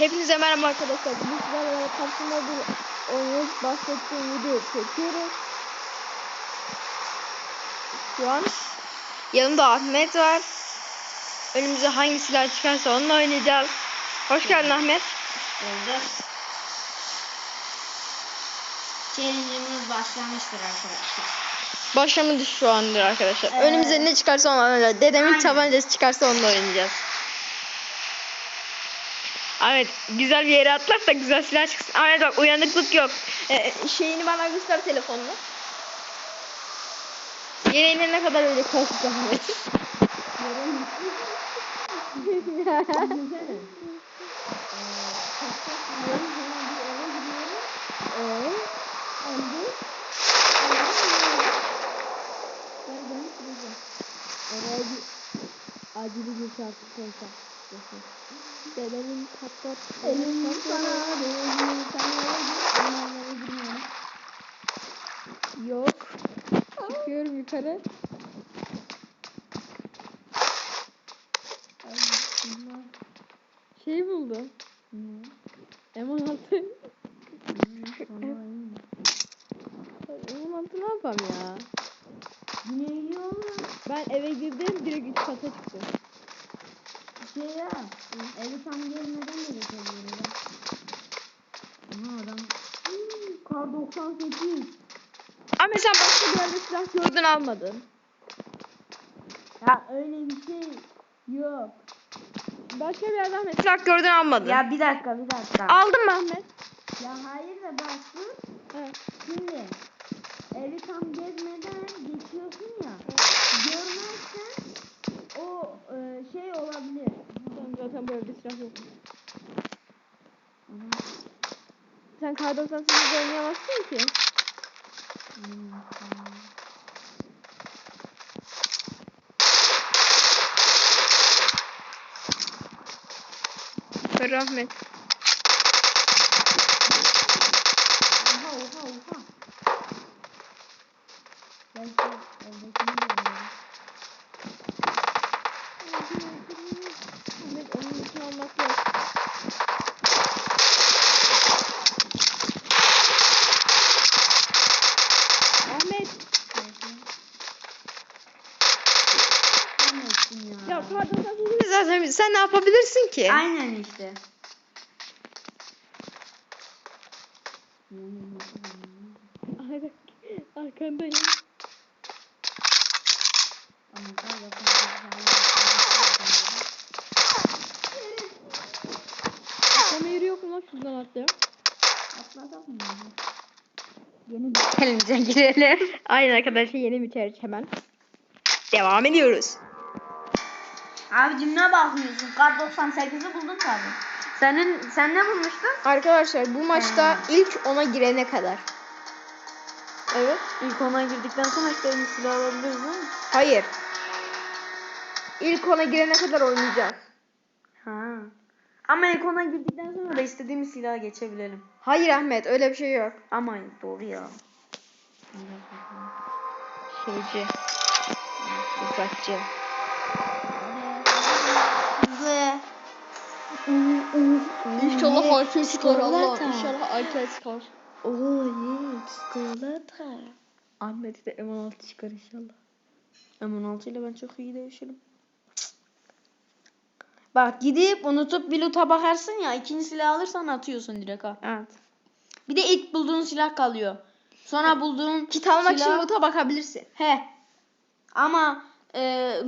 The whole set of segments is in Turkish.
Hepinize merhaba arkadaşlar. Bugün sizlerle PUBG Mobile oynuyoruz. Bahsettiğim videoyu çekiyoruz. Şu an yanımda Ahmet var. Önümüze hangi silah çıkarsa onunla oynayacağız. Hoş geldin Ahmet. Oldu. Challenge'ımız başlamıştır arkadaşlar. Başlamış şu andır arkadaşlar. Evet. Önümüze ne çıkarsa onunla oynayacağız. Dedemin Aynen. tabancası çıkarsa onunla oynayacağız. Ahmet güzel bir yere atlarsak güzel silah çıksın. Ahmet bak uyanıklık yok. Ee, şeyini bana göster telefonunu. Yere ne kadar öyle kalkacak Ahmet. Ee, Oraya bir şarkı koysak. Dedemin patlat. Elim sana değilim sana Yok. Çıkıyorum yukarı. Şey buldum. M16. M16 ne yapam ya? Yine iyi olur. Ben eve girdim direkt üst kata çıktım. Şey ya. Evi tam gelmeden de geçebiliriz. Aha adam. Hmm, Kar 98. Ama sen başka bir yerde silah gördün almadın. Ya öyle bir şey yok. Başka bir yerden Ahmet silah gördün almadın. Ya bir dakika bir dakika. Aldın mı Ahmet? Ya hayır da bak dur. Evet. Şimdi evi tam gezmeden geçiyorsun ya. Görmezsen o e, şey olabilir. Sen zaten bu evde silah yok. Sen kar 98 oynayamazsın ki. Ver Ahmet. Oha oha oha. Ben şu evdekini görüyorum. Ahmet onun için olmak yok. Ahmet. Anlattın ya. Kar 98 zaten sen ne yapabilirsin ki? Aynen işte. Arkandayım. Atlama yeri yok mu lan şuradan atlayalım. Mı? Yeni bir challenge'a girelim. Aynen arkadaşlar yeni bir challenge hemen. Devam ediyoruz. Abicim ne bakmıyorsun? Kar 98'i buldun tabii. Senin sen ne bulmuştun? Arkadaşlar bu maçta Hmm. ilk ona girene kadar. Evet. İlk ona girdikten sonra işte silah alabiliriz değil mi? Hayır. İlk ona girene kadar oynayacağız. Ha. Ama ilk ona girdikten sonra da istediğimiz silaha geçebilelim. Hayır Ahmet öyle bir şey yok. Ama doğru ya. Şeyci. Uzakçı. İnşallah IQ çıkar Allah. İnşallah IQ çıkar. Oo iyi çikolata. Ahmet de M16 çıkar inşallah. M16 ile ben çok iyi dövüşürüm. Bak Gidip unutup bir loot'a bakarsın ya ikinci silah alırsan atıyorsun direkt ha. Evet. Bir de ilk bulduğun silah kalıyor. Sonra bulduğun Kit almak için silah- loot'a bakabilirsin. He. Ama e,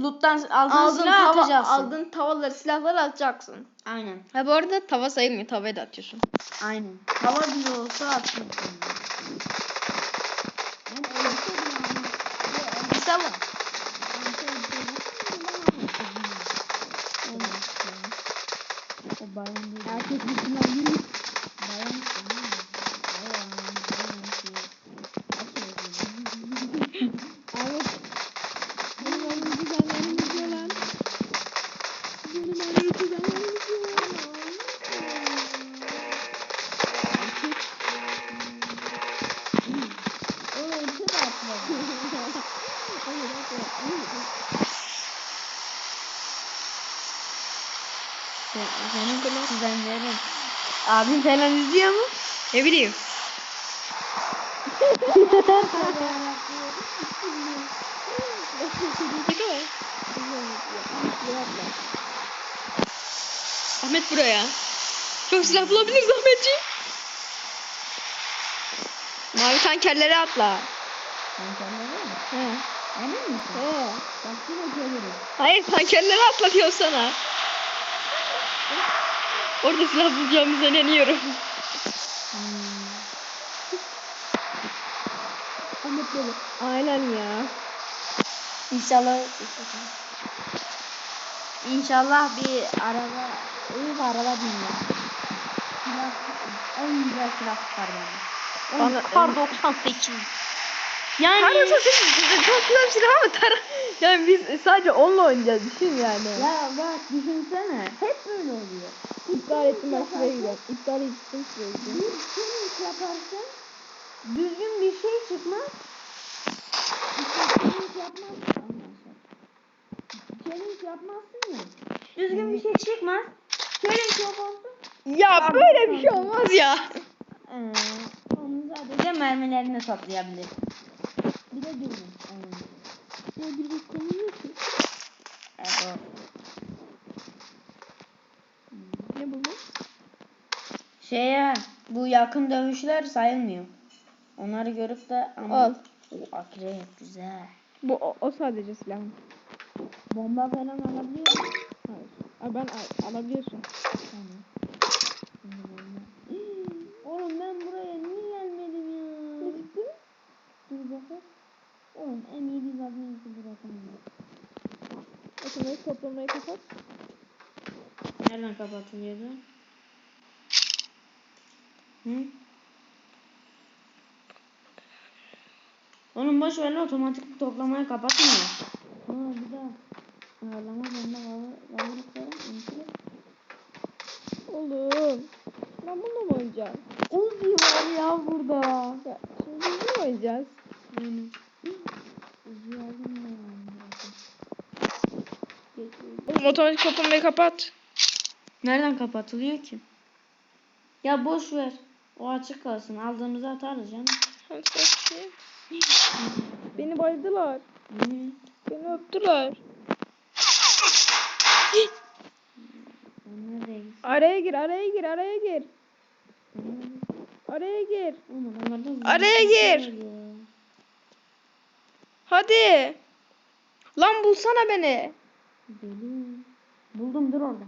loot'tan aldığın Aldığın, silahı tava, atacaksın. aldığın tavaları, silahları atacaksın. Aynen. Ha bu arada tava sayılmıyor. Tavayı da atıyorsun. Aynen. Hava bile olsa atıyorsun. Tamam. Abim falan izliyor mu? Ne bileyim. Ahmet buraya. Çok silah bulabiliriz Ahmetciğim. Mavi tankerlere atla. Kendine mi? He. Emin misin? He. Bak yine gelirim. Hayır tankerlere atla diyorum sana. Orada silah bulacağımıza inanıyorum. Ahmet böyle. Aynen ya. İnşallah İnşallah bir araba iyi bir araba bilmiyor. Silah en güzel silah çıkar bana. Bana- Kar 98. Yani Kar 98 çok güzel bir silah ama tara... Yani biz sadece onunla oynayacağız düşün yani. ya bak düşünsene hep böyle oluyor. İptal ettim ben şuraya gidiyorum. İptal ettim şuraya gidiyorum. finish yaparsın düzgün bir şey çıkmaz. İşte finish yapmazsın. Challenge yapmazsın ya. Düzgün bir şey çıkmaz. Challenge yaparsın. Ya böyle bir şey olmaz ya. Ee, onun sadece mermilerini toplayabilir. Bir de düzgün. Bir şey konuyor ki. Evet. Ne buldun? Şeye bu yakın dövüşler sayılmıyor. Onları görüp de ama Al. o akrep güzel. Bu o, o sadece silah? Bomba falan alabiliyor musun? Hayır. Aa, ben al, alabiliyorsun. Tamam. Oğlum ben buraya niye gelmedim ya? Ne çıktı? Dur bakalım. Oğlum en iyi bir zaten bırakamam. Otomatik toplamayı kapat. Nereden kapatılıyordu? Hı? Oğlum boş ver otomatik toplamayı kapatmıyor. Ha bir daha. Ayarlama bende varlıklarım. Oğlum. Ben bununla mı oynayacağım? Uzi var ya burada. Ya şimdi biz ne oynayacağız? Yani. Uzi aldım ya. Oğlum otomatik toplamayı kapat. Nereden kapatılıyor ki? Ya boş ver. O açık kalsın. Aldığımızı atarız canım. Beni bayıldılar. Hı. Beni öptüler. Araya gir, araya gir, araya gir. Araya gir. Araya zombi gir. Hadi. Lan bulsana beni. Buldum dur orada.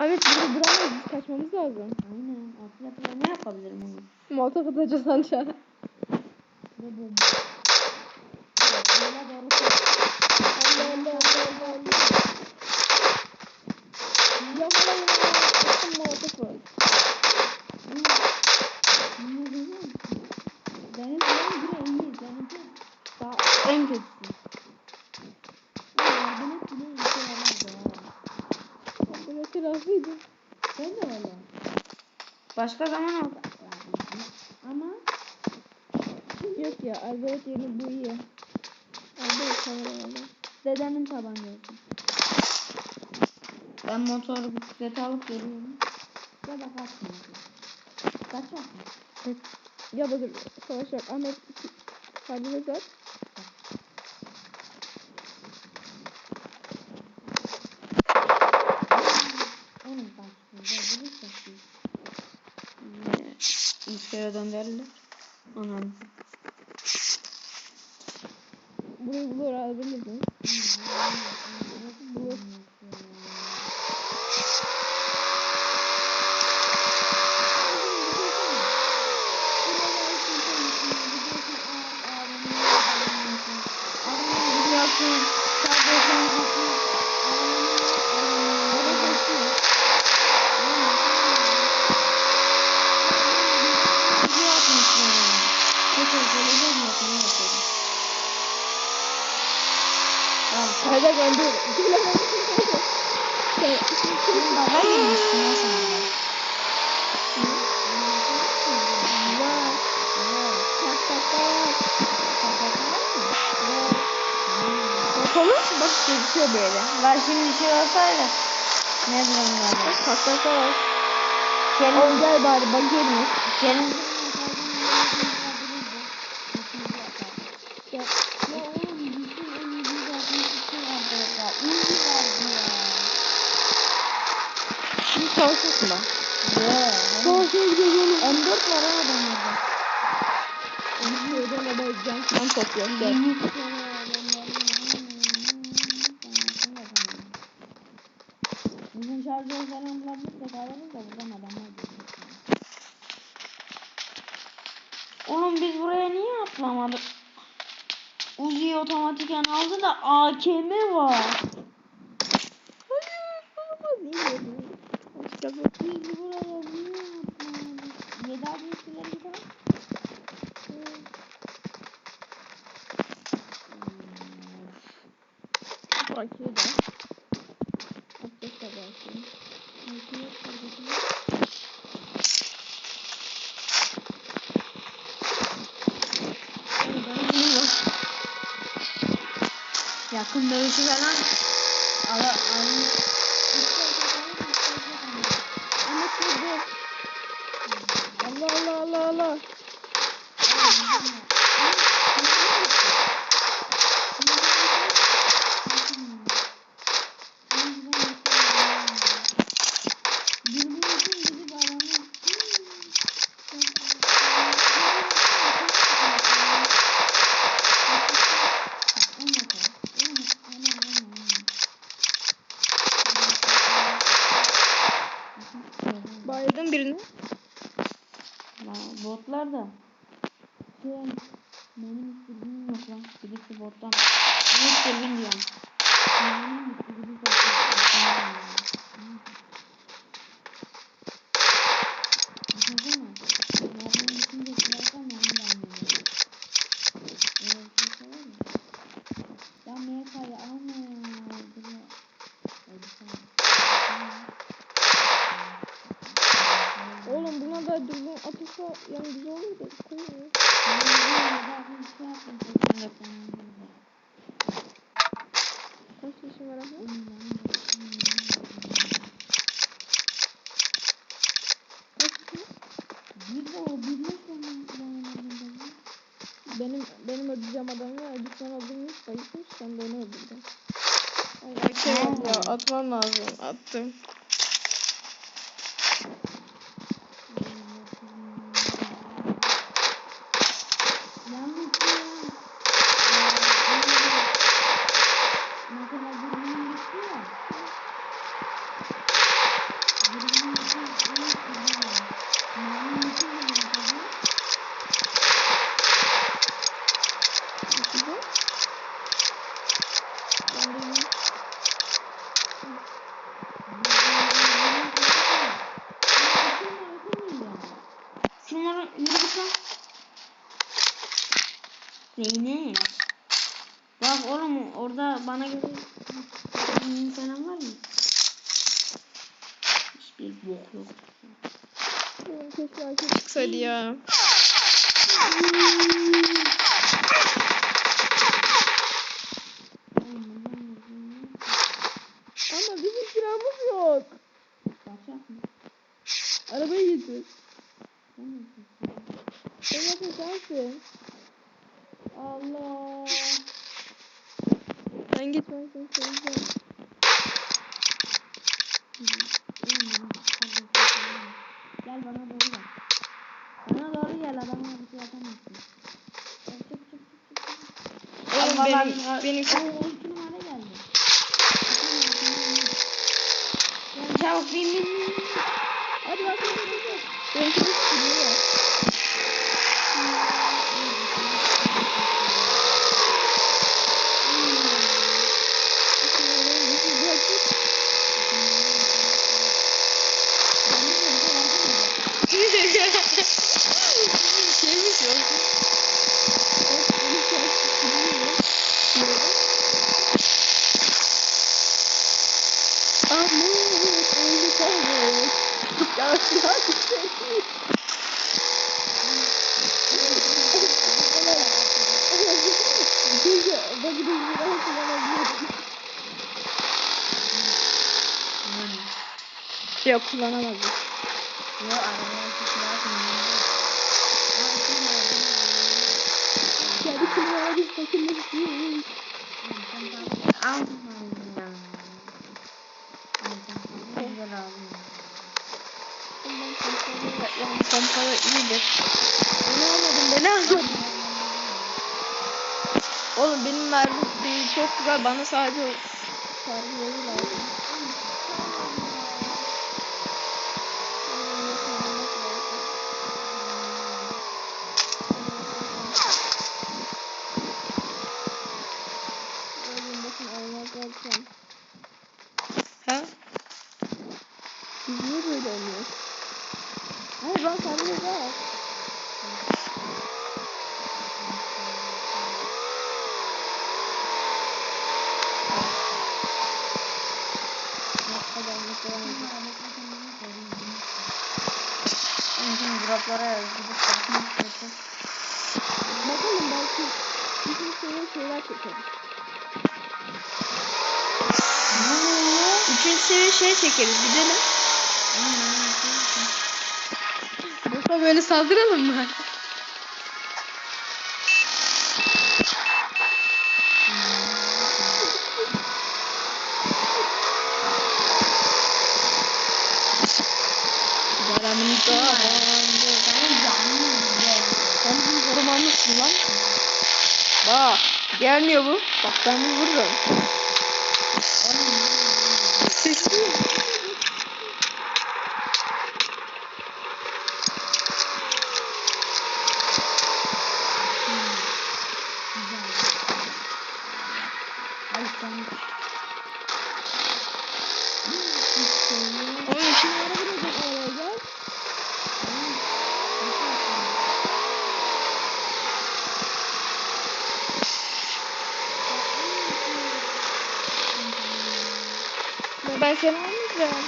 Ahmet burada duramayız. Biz kaçmamız lazım. Aynen. Altı yapılar ne yapabilirim onu? Molotov atacağız aşağı. Ve bomba. Evet, yola doğru koş. Allah Allah Allah Allah. Yakalayın onu. Attım molotofu. Ne biliyor musun? Benim silahım bile iyi. Benimki daha en kötüsü. Ama yardım et bile işe yaramaz ya. Ben de silahsıydım. Ben de öyle. Başka zaman oldu. Ama Yok ya Albaret yerine bu iyi. Kamera var. dedemin tabancası. Ben motoru bisiklete alıp geliyorum. Ya da kaçma. Kaçak mı? Ya dur. Savaş yok. Ahmet Hadi Şöyle döndürelim. Kayda gönderiyor. Tak tak tak. Bakalım. Bak gözüküyor böyle. Var şimdi şey olsaydı. Ne ya. Bak patlarsa var. Senin, Al gel bari bakayım. senin Ya, Ya oğlum bütün o 762 vardı orada. Uzi vardı ya. Mı? Ya. Çalışıyor gidiyoruz oğlum. M4 var ha adamlarda. Şeyden de böyle can falan topluyor. Gel. Uzun şarjör falan bulabilirsek alırız da buradan adamlar. Oğlum biz buraya niye atlamadık? Uzi otomatiken aldı da AKM var. Hayır. Olmaz. İyi oldu. Başka bir- Biz buraya niye atlamadık? 7 adı üstüleri gidelim. Bakıyor da. Atacak da bakayım. Bakıyor, bakıyor. Yakın dövüşü falan. Ala, şurada. Allah Allah Allah Allah. Bayıldım birini. La, Botlar da. Şey, benim hiç bilgim yok lan. Birisi bottan. Ne hiç bilgim diyorum. Benim hiç bilgim yok. Anladın mı? Yardım bitince silahtan mermi de almıyorum. Öyle bir şey söyleyeyim mi? Ya MK'yı almıyorum. Öyle bir şey. Oğlum buna yani güzel olur da koymuyor. Kaç yaşın var yaşın? Benim benim öldüreceğim adamı öldürsen öldürmüş bayılmış sen de onu öldürdün. Ay ya atmam lazım attım. Güzel. Ben de yiyeyim. Şunları yürü git lan. Zeynep. Bak oğlum orada bana göre Hmm, falan var mı? Hiçbir bok yok. Benim keşke erkek çıksaydı ya. Ama bizim kiramız yok. Bakacak mı? Arabayı getir. Tamam. Sen nasıl sensin? Allah. Ben gitmezsem söyleyeceğim. Gel bana doğru gel. Bana doğru gel adamla bir şey. Çık çık çık çık. Oğlum benim, benim Oo, iki numara geldi. Çabuk bin bin bin. Hadi bak bak bak bak. Benimki de sürüyor. Şeymiş yok. Ahmet öyle kalmış. Ya ya çekil. Keşke gibi silah kullanabiliyorum. Yok kullanamadım. Yo arabaya silah kullanıyor. Ama kim var? Kendi istiyoruz. Ondan pompalı yani pompalı iyidir. Beni almadın beni almadın. Oğlum benim mermim çok güzel bana sadece sargıları lazım. Oğlum bakın olmaz derken. Ha? Biz niye böyle oynuyoruz? Hayır ben sargıları var. Hadi anlatalım. Şimdi droplara gidip bakmak istedim. Bakalım belki bizim şeyler şeyler çekeriz. Üçüncü seviye şey çekeriz gidelim. Yoksa böyle saldıralım mı? Yaramın tabandı. Sen bizim korumanlısın lan. Bak gelmiyor bu. Bak ben vururum. Oğlum şimdi araba vuracak araya Ya ben seni almayacağım.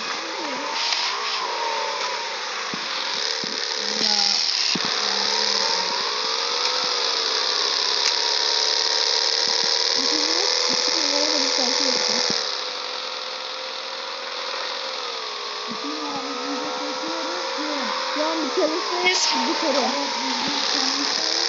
Şu an bir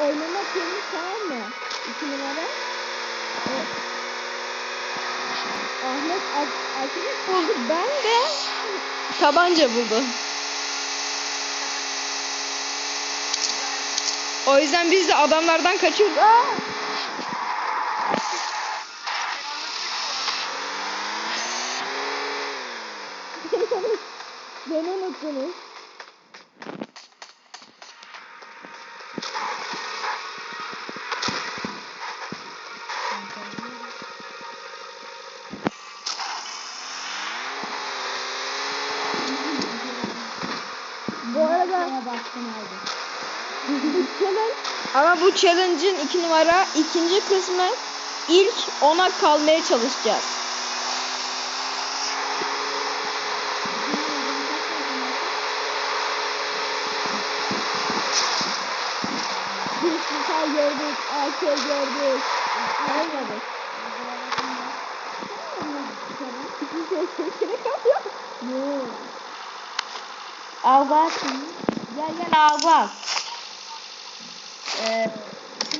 oynamak yerine tamam mı? İki numara. Evet. Ahmet Ak- Akif ben de tabanca buldum. O yüzden biz de adamlardan kaçıyoruz. Aa! Beni unuttunuz. Bu challenge'ın iki numara ikinci kısmı ilk ona kalmaya çalışacağız. Misal gördük, AK gördük. Avga atın. Gel gel avga at. Ee,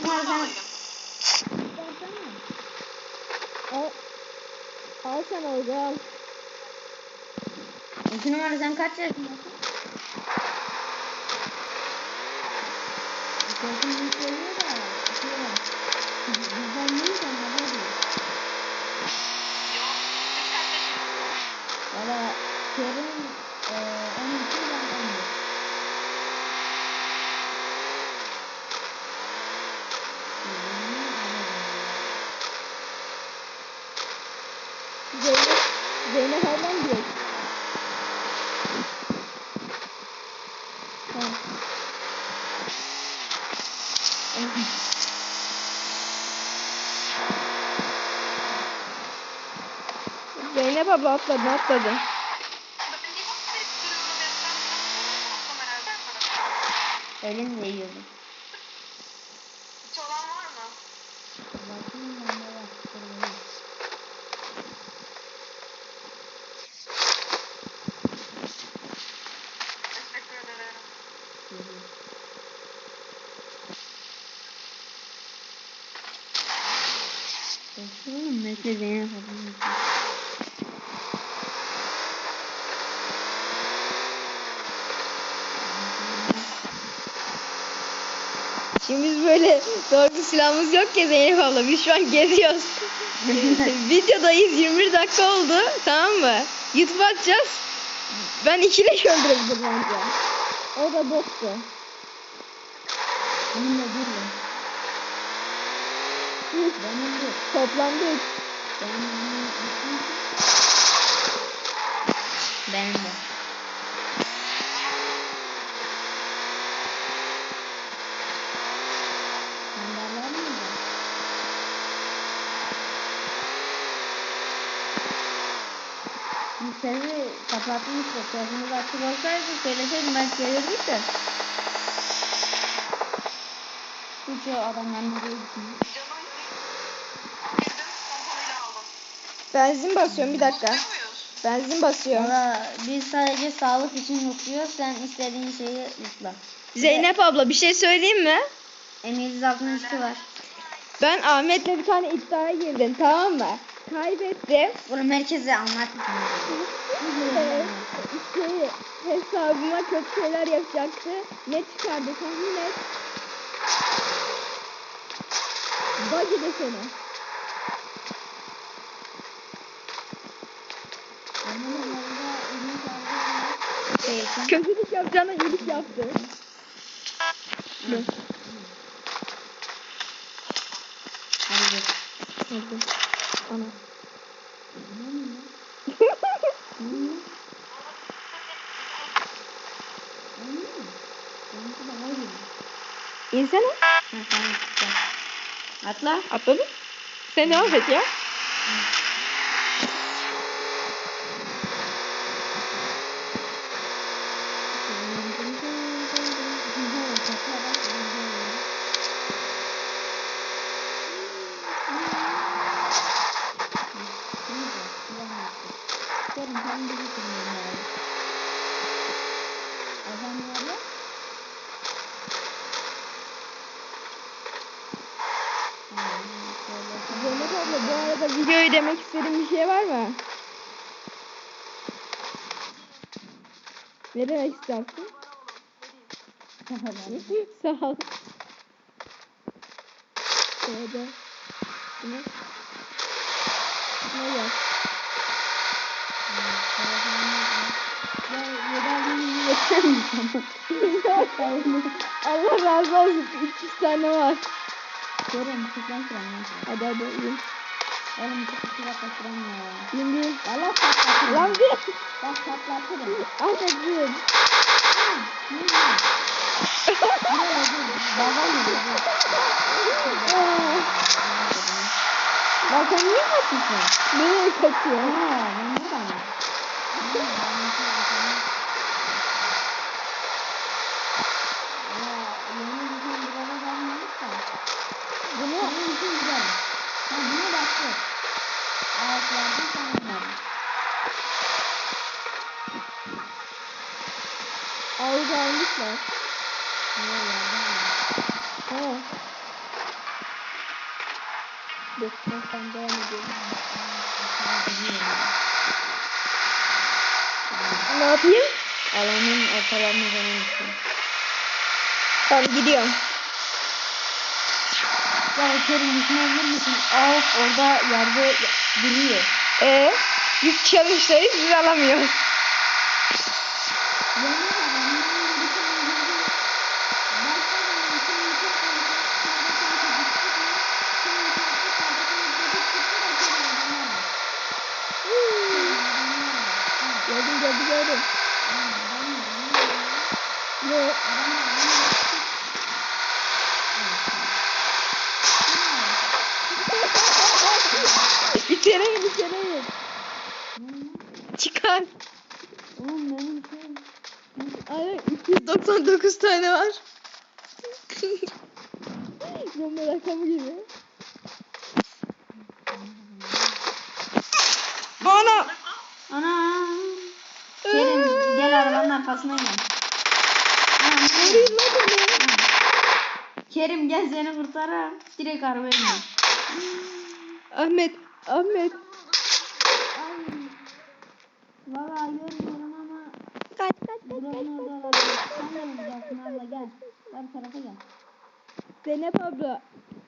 var sen? Al, al sen orada al. İki numara sen kaç yaşındasın? Korkunç bir. Şey var. Bizden değil de ne diyor? Valla Kerim eee 12 ben 11. Zeynep, Zeynep ablam diyor. Zeynep abla atladı atladı. Öyle mi değiyordu? Hiç olan var mı? Bakayım ben de var. Dur bakayım. Teşekkür ederim. Geliyor. Bakalım bekle Zeynep ablam. Şimdi biz böyle doğru silahımız yok ya Zeynep abla. Biz şu an geziyoruz. Videodayız 21 dakika oldu. Tamam mı? YouTube atacağız. Ben ikileş öldürebilirim bence. O da bottu. Benimle dur lan. Benimle. Toplamda üç. Benim de. Sandalye mi var? Kapatmıştık. Sesimiz açık olsaydı söyleseydim ben gelirdik de. Hiç o adamların nereye gitmiyor. Benzin basıyorum bir dakika. Benzin basıyorum. Valla biz sadece sağlık için yükluyoruz. Sen istediğin şeyi yükle. Zeynep abla bir şey söyleyeyim mi? M762 var. Ben Ahmet'le bir tane iddiaya girdim tamam mı? Kaybettim. Bunu merkeze anlatmayayım. Ee, şey, hesabıma kötü şeyler yapacaktı. Ne çıkardı tahmin et. Buggy desene. Şey. Kötülük yapacağına iyilik yaptı. Dur. Hadi. Hadi. Ana. İnsene. Atla. Atladın. Sen devam et ya. Zeynep abla bu arada videoyu demek istediğin bir şey var mı? Ne demek istersin? Sağ ol. Şöyle. Ne? Ne yaz? Allah razı olsun. 300 tane var. Görüyorum, çıklan çıklan. Hadi hadi. Oğlum çok kusura kaçıramıyor. İn bin. Valla patlatırım. Lan bir. Bak patlatırım. Ahmet bin. Baba mı? Aa, Bak sen niye kaçıyorsun? Nereye kaçıyor? Ha, ben buradan. Bunu Senin için güzel. Bunu baktı. Ağaçlardan tamamladı. Ağaca almışlar. Ne yerden ya. Oo. Ne yapayım? Alanın ortalarını zaman. Tamam gidiyorum. Ya Kerim düşünebilir misin? Ağaç orada yerde duruyor. Ee, biz çalıştayız biz alamıyoruz. Kalp. Oğlum benim şey. Ay 299 tane var. Bomba rakamı gibi. Ana! Ana. Kerim gel arabanın arkasına gel. Vurayım lan beni. Kerim gel seni kurtarayım. Direkt arabaya bin. Ahmet, Ahmet. Valla görmüyorum ama Kaç kaç kaç buranın orada olabilir. Sen de vuracaksın abla gel. Bu tarafa gel. Zeynep abla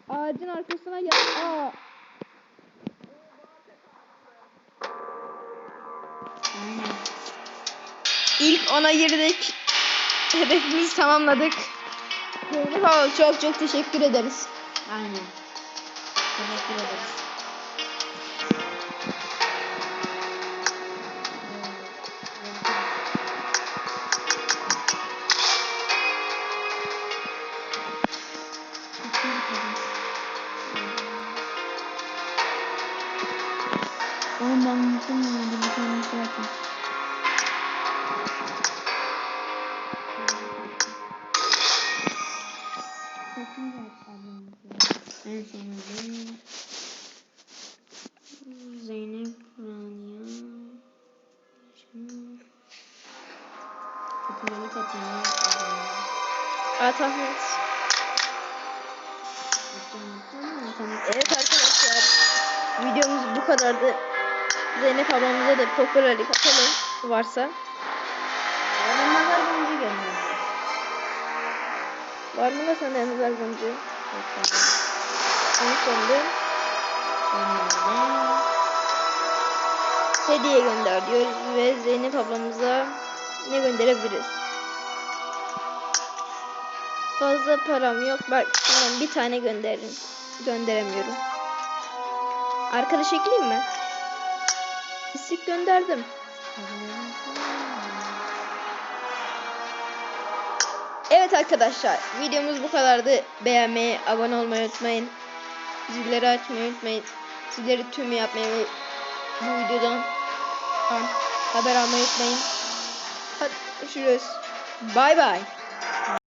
ağacın arkasına gel. Aa, Aynen. ilk ona girdik. Hedefimizi tamamladık. Zeynep abla çok çok teşekkür ederiz. Aynen. Teşekkür ederiz. Zeynep ablamıza da popülerlik atalım varsa. Ben nazar boncuğu gönderdim. Var mı da sende nazar boncuğu? En sonunda hediye gönder diyoruz ve Zeynep ablamıza ne gönderebiliriz? Fazla param yok. Bak bir tane gönderirim. Gönderemiyorum. Arkadaş ekleyeyim mi? İstek gönderdim. Evet arkadaşlar videomuz bu kadardı. Beğenmeyi, abone olmayı unutmayın. Zilleri açmayı unutmayın. Zilleri tüm yapmayı ve bu videodan haber almayı unutmayın. Hadi görüşürüz. Bay bay.